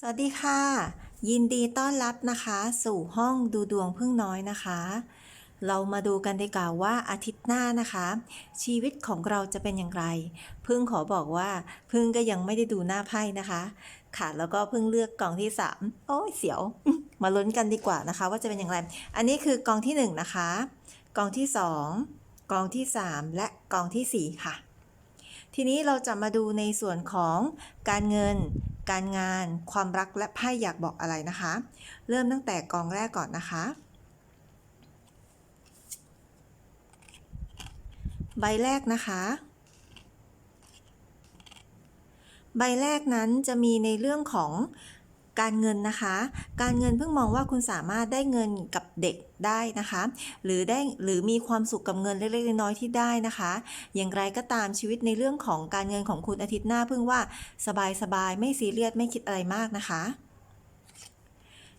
สวัสดีค่ะ ยินดีต้อนรับนะคะ สู่ห้องดูดวงพึ่งน้อยนะคะ เรามาดูกันดีกว่าว่าอาทิตย์หน้านะคะ ชีวิตของเราจะเป็นอย่างไร พึ่งขอบอกว่า พึ่งก็ยังไม่ได้ดูหน้าไพ่นะคะ ค่ะแล้วก็เพิ่งเลือกกองที่ 3 โอ้ยเสียว มาลุ้นกันดีกว่านะคะ ว่าจะเป็นอย่างไร อันนี้คือกองที่ 1 นะคะ กองที่ 2 กองที่ 3 และกองทีสี่4 ค่ะ ทีนี้เราจะมาดูในส่วนของการเงิน การงาน ความรักและไพ่อยากบอกอะไรนะคะ เริ่มตั้งแต่กองแรกก่อนนะคะ ใบแรกนะคะ ใบแรกนั้นจะมีในเรื่องของ การเงินนะคะ การเงินเพิ่งมองว่าคุณสามารถได้เงินกับเด็กได้นะคะ หรือได้หรือมีความสุขกับเงินเล็กๆน้อยๆที่ได้นะคะ อย่างไรก็ตามชีวิตในเรื่องของการเงินของคุณอาทิตย์หน้าเพิ่งว่าสบายๆไม่ซีเรียสไม่คิดอะไรมากนะคะ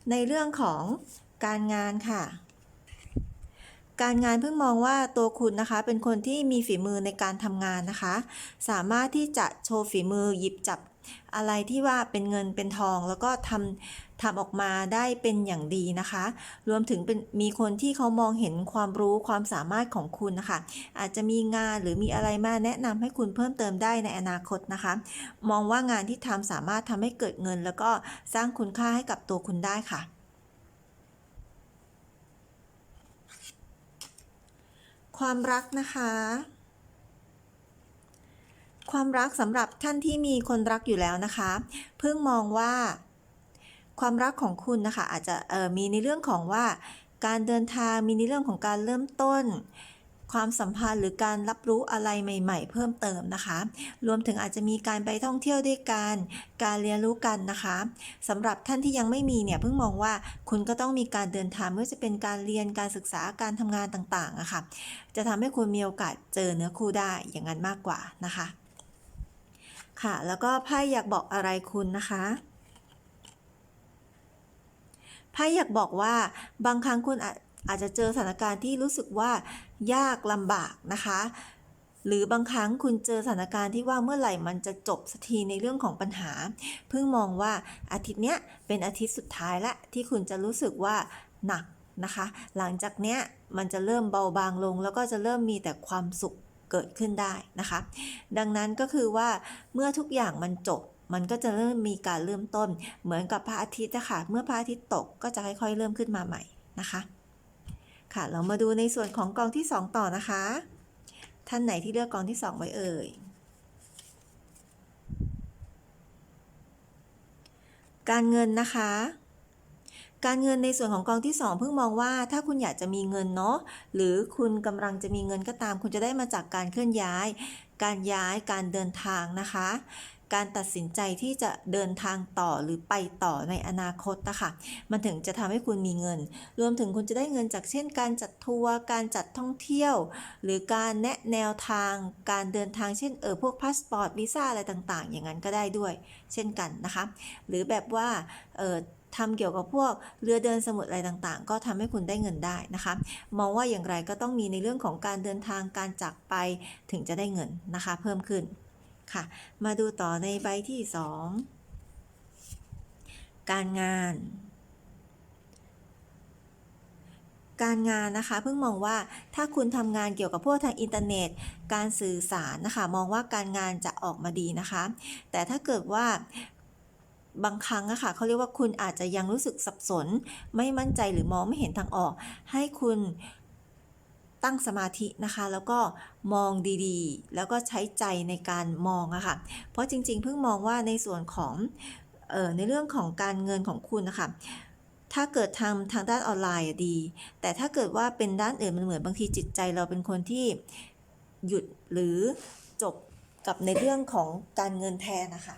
ในเรื่องของการงานค่ะการงานเพิ่งมองว่าตัวคุณนะคะ เป็นคนที่มีฝีมือในการทำงานนะคะ สามารถที่จะโชว์ฝีมือหยิบจับ อะไรที่ว่าเป็นเงินเป็นทองแล้วก็ทำทำออกมาได้เป็นอย่างดีนะคะ รวมถึงเป็นมีคนที่เขามองเห็นความรู้ความสามารถของคุณนะคะ อาจจะมีงานหรือมีอะไรมาแนะนำให้คุณเพิ่มเติมได้ในอนาคตนะคะ มองว่างานที่ทำสามารถทำให้เกิดเงิน แล้วก็สร้างคุณค่าให้กับตัวคุณได้ค่ะความรักนะคะ ความรักสำหรับท่านที่มีคนรักอยู่แล้วนะคะ เพิ่งมองว่าความรักของคุณนะคะ อาจจะมีในเรื่องของว่าการเดินทางมีในเรื่องของการเริ่มต้น ความสัมพันธ์หรือการรับรู้อะไรใหม่ ๆ เพิ่มเติมนะคะ รวมถึงอาจจะมีการไปท่องเที่ยวด้วยกันการเรียนรู้กันนะคะสำหรับท่านที่ยังไม่มีเนี่ยเพิ่งมองว่าคุณก็ต้องมีการเดินทางไม่ว่าจะเป็นการเรียนการศึกษาการทำงานต่างๆอะค่ะจะทำให้คุณมีโอกาสเจอเนื้อคู่ได้อย่างนั้นมากกว่านะคะ ค่ะ แล้วก็ไพ่อยากบอกอะไรคุณนะคะไพ่อยากบอกว่าบางครั้งคุณอาจอาจจะเจอสถานการณ์ที่รู้สึกว่ายากลำบากนะคะ หรือบางครั้งคุณเจอสถานการณ์ที่ว่าเมื่อไหร่มันจะจบสักทีในเรื่องของปัญหา เพิ่งมองว่าอาทิตย์เนี้ยเป็นอาทิตย์สุดท้ายละที่คุณจะรู้สึกว่าหนักนะคะ หลังจากเนี้ยมันจะเริ่มเบาบางลง แล้วก็จะเริ่มมีแต่ความสุข เกิดขึ้นได้นะคะ ดังนั้นก็คือว่าเมื่อทุกอย่างมันจบมันก็จะเริ่มมีการเริ่มต้น เหมือนกับพระอาทิตย์นะคะเมื่อพระอาทิตย์ตกก็จะค่อยๆเริ่มขึ้นมาใหม่นะคะ ค่ะ เรามาดูในส่วนของกองที่ 2 ต่อนะคะ ท่านไหนที่เลือกกองที่ 2 ไว้เอ่ย การเงินนะคะ การเงินในส่วนของกองที่ 2 เพิ่งมองว่าถ้าคุณอยากจะมีเงินเนาะหรือคุณกำลังจะมีเงินก็ตาม คุณจะได้มาจากการเคลื่อนย้าย การย้ายการเดินทางนะคะ การตัดสินใจที่จะเดินทางต่อหรือไปต่อในอนาคตนะคะมันถึงจะทำให้คุณมีเงิน รวมถึงคุณจะได้เงินจากเช่น การจัดทัวร์การจัดท่องเที่ยว หรือการแนะแนวทาง การเดินทางเช่นเออพวกพาสปอร์ตวีซ่าอะไรต่างๆ อย่างนั้นก็ได้ด้วย เช่นกันนะคะ หรือแบบว่าเออ ทำเกี่ยวกับพวกเรือเดินสมุทรอะไรต่างๆ ก็ทำให้คุณได้เงินได้นะคะ มองว่าอย่างไรก็ต้องมีในเรื่องของการเดินทางการจากไปถึงจะได้เงินนะคะ เพิ่มขึ้นค่ะ มาดูต่อในใบที่ 2 การงานการงานนะคะเพิ่งมองว่าถ้าคุณทำงานเกี่ยวกับพวกทางอินเทอร์เน็ต การสื่อสารนะคะ มองว่าการงานจะออกมาดีนะคะ แต่ถ้าเกิดว่า บางครั้งอะค่ะเขาเรียกว่าคุณอาจจะยังรู้สึกสับสน ไม่มั่นใจหรือมองไม่เห็นทางออก ให้คุณตั้งสมาธินะคะ แล้วก็มองดีๆ แล้วก็ใช้ใจในการมองอะค่ะ เพราะจริงๆ เพิ่งมองว่าในส่วนของเออในเรื่องของการเงินของคุณนะคะถ้าเกิดทำทางด้านออนไลน์ดี แต่ถ้าเกิดว่าเป็นด้านอื่นมันเหมือนบางทีจิตใจเราเป็นคนที่หยุดหรือจบกับในเรื่องของการเงินแทนนะคะ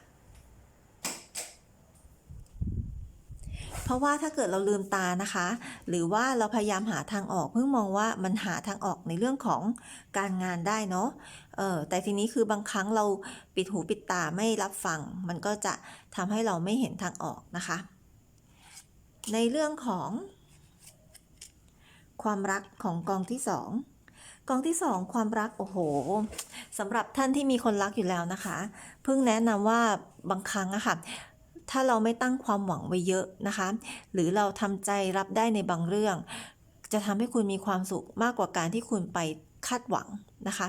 เพ ราะว่าถ้าเกิดเราลืมตานะคะ หรือว่าเราพยายามหาทางออก เพิ่งมองว่ามันหาทางออกในเรื่องของการงานได้เนาะเออแต่ทีนี้คือบางครั้งเราปิดหูปิดตาไม่รับฟัง มันก็จะทำให้เราไม่เห็นทางออกนะคะ ในเรื่องของ ความรักของกองที่สองกองที่สองความรักโอ้โหสำหรับท่านที่มีคนรักอยู่แล้วนะคะ เพิ่งแนะนำว่าบางครั้งอะค่ะ ถ้าเราไม่ตั้งความหวังไว้เยอะนะคะ หรือเราทำใจรับได้ในบางเรื่อง จะทำให้คุณมีความสุขมากกว่าการที่คุณไปคาดหวังนะคะ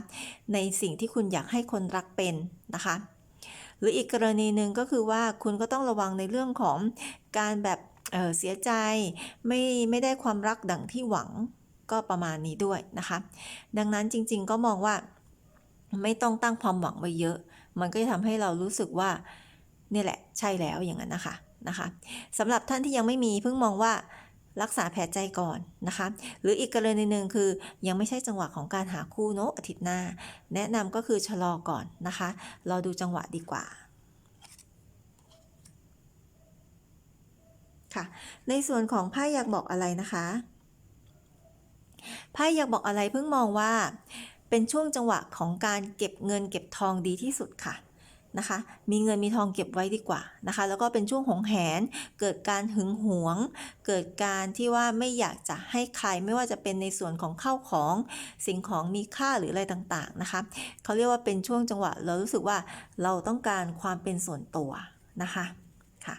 ในสิ่งที่คุณอยากให้คนรักเป็นนะคะ หรืออีกกรณีหนึ่งก็คือว่าคุณก็ต้องระวังในเรื่องของการแบบเเสียใจไม่ไม่ได้ความรักดังที่หวังก็ประมาณนี้ด้วยนะคะ ดังนั้นจริงๆก็มองว่าไม่ต้องตั้งความหวังไว้เยอะ มันก็จะทำให้เรารู้สึกว่า นี่แหละใช่แล้วอย่างนั้นนะคะนะคะสำหรับท่านที่ยังไม่มีเพิ่งมองว่ารักษาแผลใจก่อนนะคะ หรืออีกกรณีหนึ่งคือยังไม่ใช่จังหวะของการหาคู่เนอะอาทิตย์หน้า แนะนำก็คือชะลอก่อนนะคะรอดูจังหวะดีกว่าค่ะในส่วนของไพ่อยากบอกอะไรนะคะไพ่อยากบอกอะไรเพิ่งมองว่า เป็นช่วงจังหวะของการเก็บเงินเก็บทองดีที่สุดค่ะ นะคะ มีเงินมีทองเก็บไว้ดีกว่านะคะ แล้วก็เป็นช่วงหงแหน เกิดการหึงหวง เกิดการที่ว่าไม่อยากจะให้ใครไม่ว่าจะเป็นในส่วนของข้าวของสิ่งของมีค่าหรืออะไรต่างๆนะคะ เขาเรียกว่าเป็นช่วงจังหวะ เรารู้สึกว่าเราต้องการความเป็นส่วนตัวนะคะค่ะ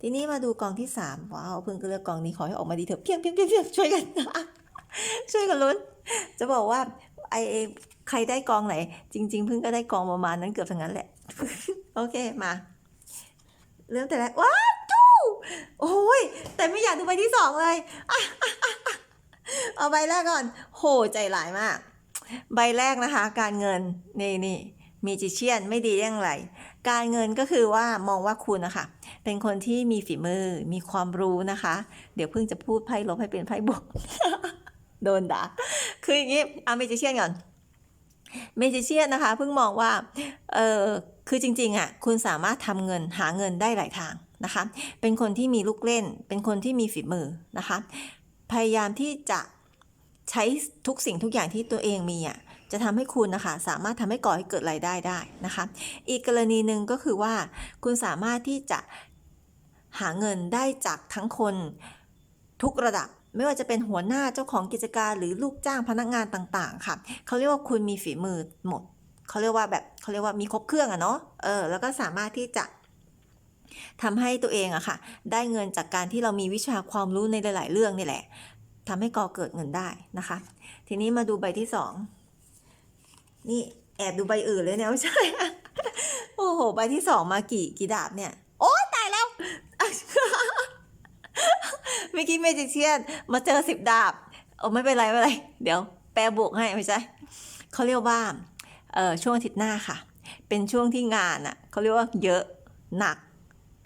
ทีนี้มาดูกองที่3ว้าวเพิ่งก็เลือกกองนี้ขอให้ออกมาดีเถอะเพียงเพียงเพียงเพียงช่วยกันช่วยกันลุ้น จะบอกว่าไอเอใครได้กองไหน จริง ๆ เพิ่งก็ได้กองประมาณนั้นเกือบทั้งนั้นแหละ โอเคมา เริ่มแต่แรกว้าจู้โอ้ยแต่ไม่อยากดูใบที่สองเลยอเอาใบแรกก่อน โหใจหลายมาก ใบแรกนะคะ การเงินนี่นี่มีจิเชียนไม่ดีอย่างไร การเงินก็คือว่ามองว่าคุณนะคะ เป็นคนที่มีฝีมือมีความรู้นะคะ เดี๋ยวเพิ่งจะพูดไพ่ลบให้เป็นไพ่บวกโดนด่าคืออย่างนี้เอาเมจิเชียนก่อนเมจิเชียนนะคะเพิ่งมองว่าเออ คือจริงๆอะคุณสามารถทำเงินหาเงินได้หลายทางนะคะ เป็นคนที่มีลูกเล่น เป็นคนที่มีฝีมือนะคะ พยายามที่จะใช้ทุกสิ่งทุกอย่างที่ตัวเองมีอะจะทำให้คุณนะคะสามารถทำให้ก่อให้เกิดรายได้ได้นะคะ อีกกรณีหนึ่งก็คือว่า คุณสามารถที่จะหาเงินได้จากทั้งคนทุกระดับ ไม่ว่าจะเป็นหัวหน้าเจ้าของกิจการหรือลูกจ้างพนักงานต่างๆค่ะเขาเรียกว่าคุณมีฝีมือหมด เขาเรียกว่าแบบเขาเรียกว่ามีครบเครื่องอะเนาะเออแล้วก็สามารถที่จะทำให้ตัวเองอะค่ะ ได้เงินจากการที่เรามีวิชาความรู้ในหลาย ๆ เรื่องนี่แหละทำให้ก่อเกิดเงินได้นะคะ ทีนี้มาดูใบที่สองนี่แอบดูใบอื่นเลยเนี่ยไม่ใช่โอ้โหใบที่สองมากี่กี่ดาบเนี่ย โอ้ตายแล้วเมื่อกี้เมจิเชียนมาเจอสิบดาบโอ้ไม่เป็นไรไม่เป็นไร เดี๋ยวแปลบวกให้ไม่ใช่เขาเรียกว่า ช่วงอาทิตย์หน้าค่ะ เป็นช่วงที่งานอะเขาเรียกว่าเยอะหนัก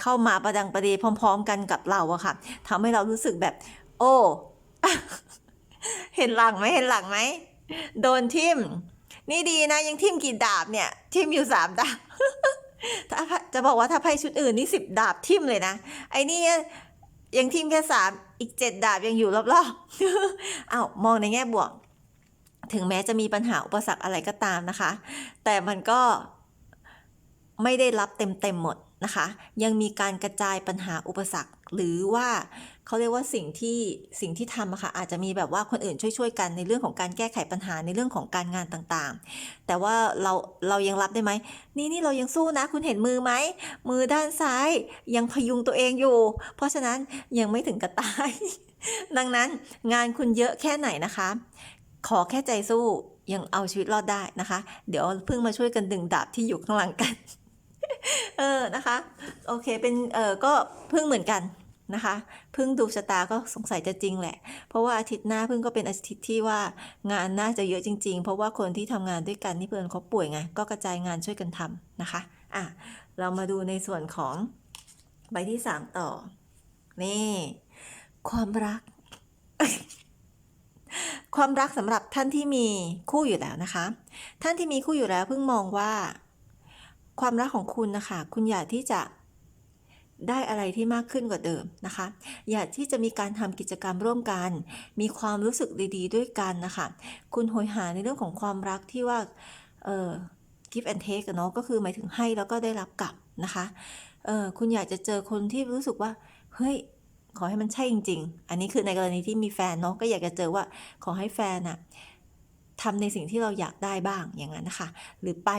เข้ามาประดังประเดพร้อม ๆ กันกับเราอะค่ะทำให้เรารู้สึกแบบ โอ้เห็นหลังไหมเห็นหลังไหมโดนทิมนี่ดีนะยังทิมกี่ดาบเนี่ยทิมอยู่สามดาบถ้าจะบอกว่าถ้าไพ่ชุดอื่นนี่สิบดาบทิมเลยนะไอ้นี่ยังทิมแค่สามอีกเจ็ดดาบยังอยู่รอบๆอ้าวมองในแง่บวก ถึงแม้จะมีปัญหาอุปสรรคอะไรก็ตามนะคะ แต่มันก็ไม่ได้รับเต็มๆหมดนะคะ ยังมีการกระจายปัญหาอุปสรรค หรือว่าเขาเรียกว่าสิ่งที่สิ่งที่ทำอะค่ะอาจจะมีแบบว่าคนอื่นช่วยๆกันในเรื่องของการแก้ไขปัญหาในเรื่องของการงานต่างๆ แต่ว่าเราเรายังรับได้ไหมนี่นี่เรายังสู้นะ คุณเห็นมือไหมมือด้านซ้ายยังพยุงตัวเองอยู่ เพราะฉะนั้นยังไม่ถึงกระตาย ดังนั้นงานคุณเยอะแค่ไหนนะคะ ขอแค่ใจสู้ยังเอาชีวิตรอดได้นะคะ เดี๋ยวเพิ่งมาช่วยกันดึงดาบที่อยู่ข้างหลังกัน เออนะคะ โอเคเป็นเออก็เพิ่งเหมือนกันนะคะเพิ่งดูชะตาก็สงสัยจะจริงแหละ เพราะว่าอาทิตย์หน้าเพิ่งก็เป็นอาทิตย์ที่ว่างานน่าจะเยอะจริง ๆ เพราะว่าคนที่ทำงานด้วยกันนี่เพื่อนเขาป่วยไงก็กระจายงานช่วยกันทำนะคะอะเรามาดูในส่วนของใบที่สามต่อ นี่ ความรัก ความรักสำหรับท่านที่มีคู่อยู่แล้วนะคะ ท่านที่มีคู่อยู่แล้วเพิ่งมองว่า ความรักของคุณนะคะ คุณอยากที่จะได้อะไรที่มากขึ้นกว่าเดิมนะคะ อยากที่จะมีการทำกิจกรรมร่วมกัน มีความรู้สึกดี ๆ ด้วยกันนะคะ คุณโหยหาในเรื่องของความรักที่ว่า เออ give and take เนาะก็คือหมายถึงให้แล้วก็ได้รับกลับนะคะ เออคุณอยากจะเจอคนที่รู้สึกว่า เฮ้ย ขอให้มันใช่จริง ๆ อันนี้คือในกรณีที่มีแฟนเนาะก็อยากจะเจอว่าขอให้แฟนอะทำในสิ่งที่เราอยากได้บ้างอย่างนั้นนะคะ หรือไป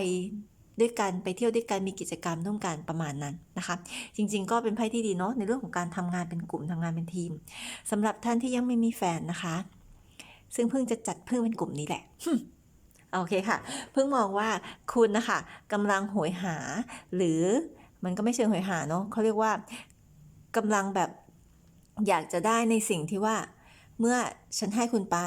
ด้วยกันไปเที่ยวด้วยกันมีกิจกรรมร่วมกันประมาณนั้นนะคะ จริงๆ ก็เป็นไพ่ที่ดีเนาะในเรื่องของการทำงานเป็นกลุ่มทำงานเป็นทีมสำหรับท่านที่ยังไม่มีแฟนนะคะ ซึ่งเพิ่งจะจัดเพิ่งเป็นกลุ่มนี้แหละโอเคค่ะ เพิ่งมองว่าคุณนะคะกำลังโหยหา หรือมันก็ไม่เชิงโหยหาเนาะเขาเรียกว่ากำลังแบบ อยากจะได้ในสิ่งที่ว่า เมื่อฉันให้คุณไป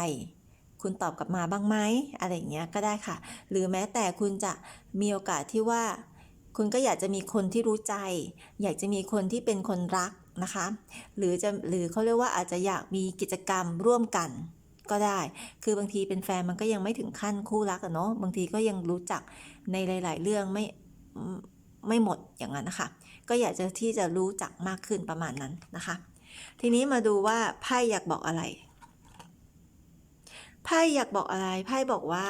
คุณตอบกลับมาบ้างไหมอะไรอย่างเงี้ยก็ได้ค่ะ หรือแม้แต่คุณจะมีโอกาสที่ว่า คุณก็อยากจะมีคนที่รู้ใจ อยากจะมีคนที่เป็นคนรักนะคะ หรือจะหรือเขาเรียกว่าอาจจะอยากมีกิจกรรมร่วมกันก็ได้ คือบางทีเป็นแฟนมันก็ยังไม่ถึงขั้นคู่รักอะเนาะ บางทีก็ยังรู้จักในหลาย ๆ เรื่องไม่ไม่หมดอย่างนั้นนะคะ ก็อยากจะที่จะรู้จักมากขึ้นประมาณนั้นนะคะ ทีนี้มาดูว่าไพ่อยากบอกอะไร ไพ่อยากบอกอะไร ไพ่บอกว่า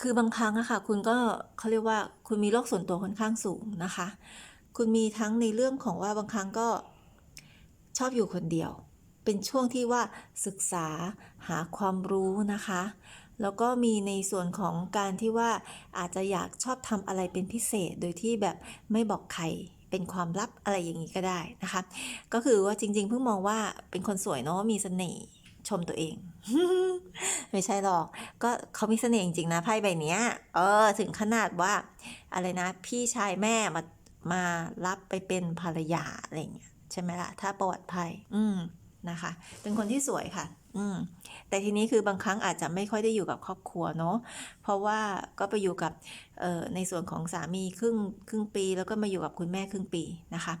คือบางครั้งอะค่ะ คุณก็เขาเรียกว่า คุณมีโลกส่วนตัวค่อนข้างสูงนะคะ คุณมีทั้งในเรื่องของว่าบางครั้งก็ชอบอยู่คนเดียว เป็นช่วงที่ว่าศึกษาหาความรู้นะคะ แล้วก็มีในส่วนของการที่ว่าอาจจะอยากชอบทำอะไรเป็นพิเศษ โดยที่แบบไม่บอกใคร เป็นความลับอะไรอย่างนี้ก็ได้นะคะ ก็คือว่าจริง ๆ เพิ่งมองว่าเป็นคนสวยเนาะมีเสน่ห์ชมตัวเอง ไม่ใช่หรอก ก็เขามีเสน่ห์จริงๆนะไพ่ใบนี้เออ ถึงขนาดว่าอะไรนะ พี่ชายแม่มามารับไปเป็นภรรยาอะไรอย่างเงี้ยใช่ไหมล่ะ ถ้าประวัติไพ่อืม นะคะ เป็นคนที่สวยค่ะ อืม แต่ทีนี้คือบางครั้งอาจจะไม่ค่อยได้อยู่กับครอบครัวเนาะ เพราะว่าก็ไปอยู่กับเออในส่วนของสามีครึ่งครึ่งปี แล้วก็มาอยู่กับคุณแม่ครึ่งปีนะคะ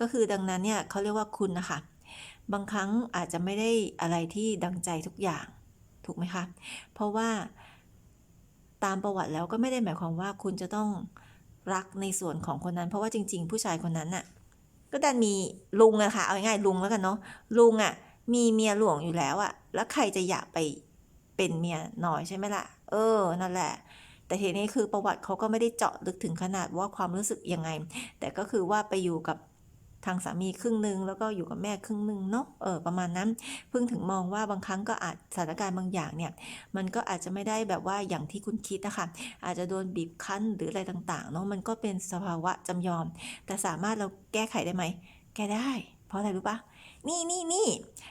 ก็คือดังนั้นเนี่ยเขาเรียกว่าคุณนะคะ บางครั้งอาจจะไม่ได้อะไรที่ดังใจทุกอย่าง ถูกไหมคะ เพราะว่าตามประวัติแล้วก็ไม่ได้หมายความว่าคุณจะต้องรักในส่วนของคนนั้น เพราะว่าจริง ๆ ผู้ชายคนนั้นน่ะ ก็ดันมีลุงอะค่ะเอาง่ายๆลุงแล้วกันเนาะลุงอะมีเมียหลวงอยู่แล้วอะแล้วใครจะอยากไปเป็นเมียน้อยใช่ไหมล่ะ เออ นั่นแหละ แต่ทีนี้คือประวัติเขาก็ไม่ได้เจาะลึกถึงขนาดว่าความรู้สึกยังไง แต่ก็คือว่าไปอยู่กับ ทางสามีครึ่งหนึ่งแล้วก็อยู่กับแม่ครึ่งหนึ่งเนาะเออประมาณนั้นเพิ่งถึงมองว่าบางครั้งก็อาจสถานการณ์บางอย่างเนี่ยมันก็อาจจะไม่ได้แบบว่าอย่างที่คุณคิดนะคะอาจจะโดนบีบคั้นหรืออะไรต่างๆเนาะมันก็เป็นสภาวะจำยอม แต่สามารถเราแก้ไขได้ไหมแก้ได้ เพราะอะไรรู้ปะนี่นี่นี่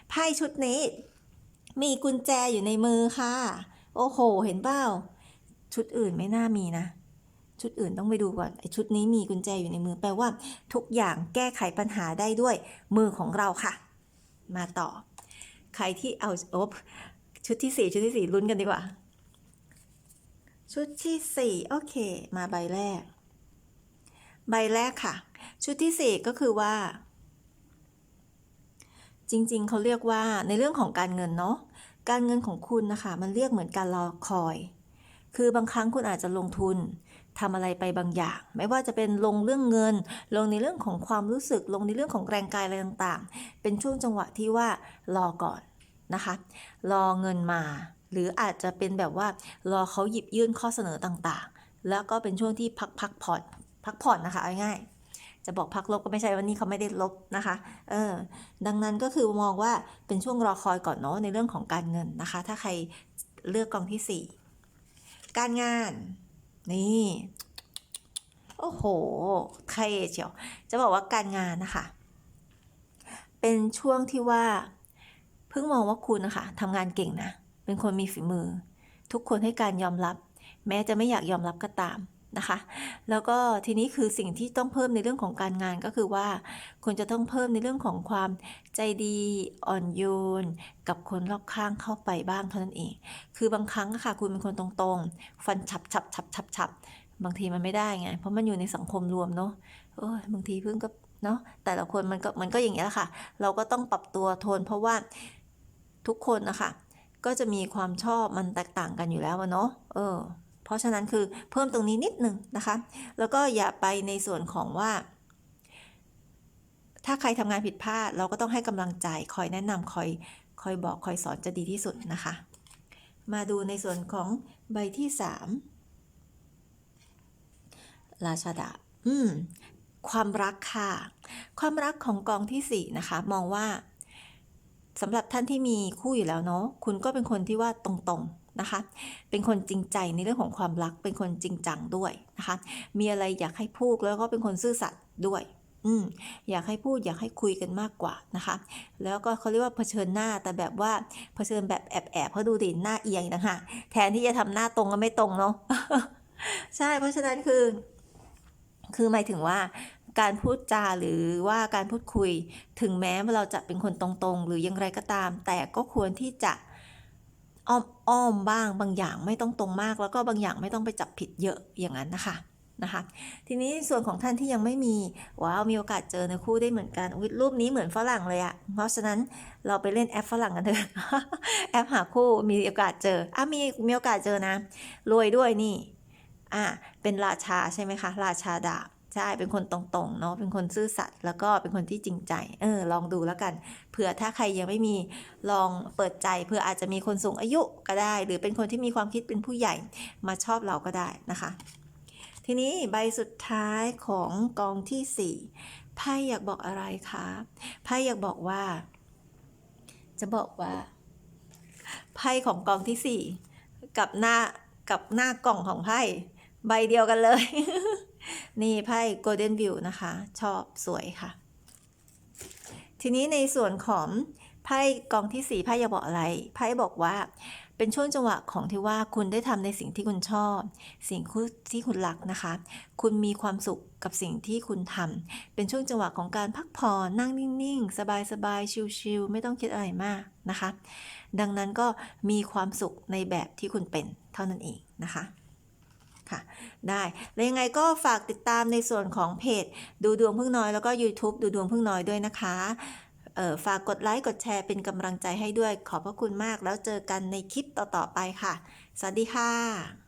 ไพ่ชุดนี้ มีกุญแจอยู่ในมือค่ะ โอ้โห เห็นเปล่าชุดอื่นไม่น่ามีนะ ชุดอื่นต้องไปดูก่อนไอชุดนี้มีกุญแจอยู่ในมือแปลว่า ทุกอย่างแก้ไขปัญหาได้ด้วยมือของเราค่ะ มาต่อ ใครที่เอาโอบชุดที่สี่ชุดที่สี่ลุ้นกันดีกว่า ชุดที่สี่โอเค มาใบแรก ใบแรกค่ะ ชุดที่สี่ก็คือว่า จริงๆ เขาเรียกว่าในเรื่องของการเงินเนาะการเงินของคุณนะคะ มันเรียกเหมือนการรอคอย คือบางครั้งคุณอาจจะลงทุน ทำอะไรไปบางอย่าง ไม่ว่าจะเป็นลงเรื่องเงิน ลงในเรื่องของความรู้สึก ลงในเรื่องของแรงกายอะไรต่างๆ เป็นช่วงจังหวะที่ว่ารอก่อนนะคะ รอเงินมา หรืออาจจะเป็นแบบว่ารอเขาหยิบยื่นข้อเสนอต่างๆ แล้วก็เป็นช่วงที่พักพักผ่อนพักผ่อนนะคะง่ายจะบอกพักลบก็ไม่ใช่วันนี้เขาไม่ได้ลบนะคะ เออ ดังนั้นก็คือมองว่าเป็นช่วงรอคอยก่อนเนาะในเรื่องของการเงินนะคะ ถ้าใครเลือกกองที่ 4 การงาน นี่ โอ้โหเท่เชียว จะบอกว่าการงานนะคะ เป็นช่วงที่ว่า เพิ่งมองว่าคุณนะคะทำงานเก่งนะ เป็นคนมีฝีมือ ทุกคนให้การยอมรับ แม้จะไม่อยากยอมรับก็ตาม นะคะ แล้วก็ทีนี้คือสิ่งที่ต้องเพิ่มในเรื่องของการงานก็คือว่าคุณจะต้องเพิ่มในเรื่องของความใจดีอ่อนโยน กับคนรอบข้างเข้าไปบ้างเท่านั้นเอง คือบางครั้งค่ะคุณเป็นคนตรงๆ ฟันฉับฉับฉับฉับฉับบางทีมันไม่ได้ไง เพราะมันอยู่ในสังคมรวมเนาะโอ้ยบางทีเพิ่งก็เนาะแต่ละคนมันก็มันก็อย่างนี้แหละค่ะ เราก็ต้องปรับตัวทน เพราะว่าทุกคนนะคะก็จะมีความชอบมันแตกต่างกันอยู่แล้วเนาะเออ เพราะฉะนั้นคือเพิ่มตรงนี้นิดหนึ่งนะคะ แล้วก็อย่าไปในส่วนของว่า ถ้าใครทำงานผิดพลาด เราก็ต้องให้กำลังใจคอยแนะนำคอยคอยบอกคอยสอนจะดีที่สุดนะคะ มาดูในส่วนของใบที่สามราชาดาอืม ความรักค่ะ ความรักของกองที่สี่นะคะ มองว่าสำหรับท่านที่มีคู่อยู่แล้วเนาะ คุณก็เป็นคนที่ว่าตรงๆ นะคะ เป็นคนจริงใจในเรื่องของความรัก เป็นคนจริงจังด้วยนะคะ มีอะไรอยากให้พูดแล้วก็เป็นคนซื่อสัตย์ด้วยอืมอยากให้พูดอยากให้คุยกันมากกว่านะคะ แล้วก็เขาเรียกว่าเผชิญหน้าแต่แบบว่าเผชิญแบบแอบแอบๆเพราะดูดิหน้าเอียงนะคะแทนที่จะทำหน้าตรงก็ไม่ตรงเนาะใช่เพราะฉะนั้นคือ คือหมายถึงว่าการพูดจาหรือว่าการพูดคุย ถึงแม้ว่าเราจะเป็นคนตรงๆ หรือย่างไรก็ตาม แต่ก็ควรที่จะ อ้อมอ้อมบ้างบางอย่างไม่ต้องตรงมาก แล้วก็บางอย่างไม่ต้องไปจับผิดเยอะอย่างนั้นนะคะนะคะ ทีนี้ส่วนของท่านที่ยังไม่มีว้าวมีโอกาสเจอในคู่ได้เหมือนกันรูปนี้เหมือนฝรั่งเลยอะเพราะฉะนั้นเราไปเล่นแอปฝรั่งกันเถอะแอปหาคู่มีโอกาสเจออะมีมีโอกาสเจอนะรวยด้วยนี่อะเป็นราชาใช่ไหมคะราชาดาบ ใช่เป็นคนตรงๆเนาะเป็นคนซื่อสัตย์แล้วก็เป็นคนที่จริงใจเออลองดูแล้วกันเผื่อถ้าใครยังไม่มีลองเปิดใจเผื่ออาจจะมีคนสูงอายุก็ได้ หรือเป็นคนที่มีความคิดเป็นผู้ใหญ่มาชอบเราก็ได้นะคะ ทีนี้ใบสุดท้ายของกองที่สี่ไพ่อยากบอกอะไรคะไพ่อยากบอกว่า จะบอกว่าไพ่ของกองที่สี่กับหน้ากับหน้ากล่องของไพ่ใบเดียวกันเลย นี่ไพ่ Golden View นะคะ ชอบสวยค่ะ ทีนี้ในส่วนของไพ่กองที่สี่ไพ่อยาบอกอะไร ไพ่บอกว่าเป็นช่วงจังหวะของที่ว่าคุณได้ทำในสิ่งที่คุณชอบ สิ่งที่คุณรักนะคะ คุณมีความสุขกับสิ่งที่คุณทำเป็นช่วงจังหวะของการพักผ่อนนั่งนิ่งๆ สบายๆ ชิลๆ ไม่ต้องคิดอะไรมากนะคะ ดังนั้นก็มีความสุขในแบบที่คุณเป็นเท่านั้นเองนะคะ ค่ะ ได้แล้วยังไงก็ฝากติดตามในส่วนของเพจ ดูดวงพึ่งน้อยแล้วก็ YouTube ดูดวงพึ่งน้อยด้วยนะคะออฝากกดไลค์กดแชร์เป็นกำลังใจให้ด้วยขอบพระคุณมากแล้วเจอกันในคลิปต่อๆไปค่ะ สวัสดีค่ะ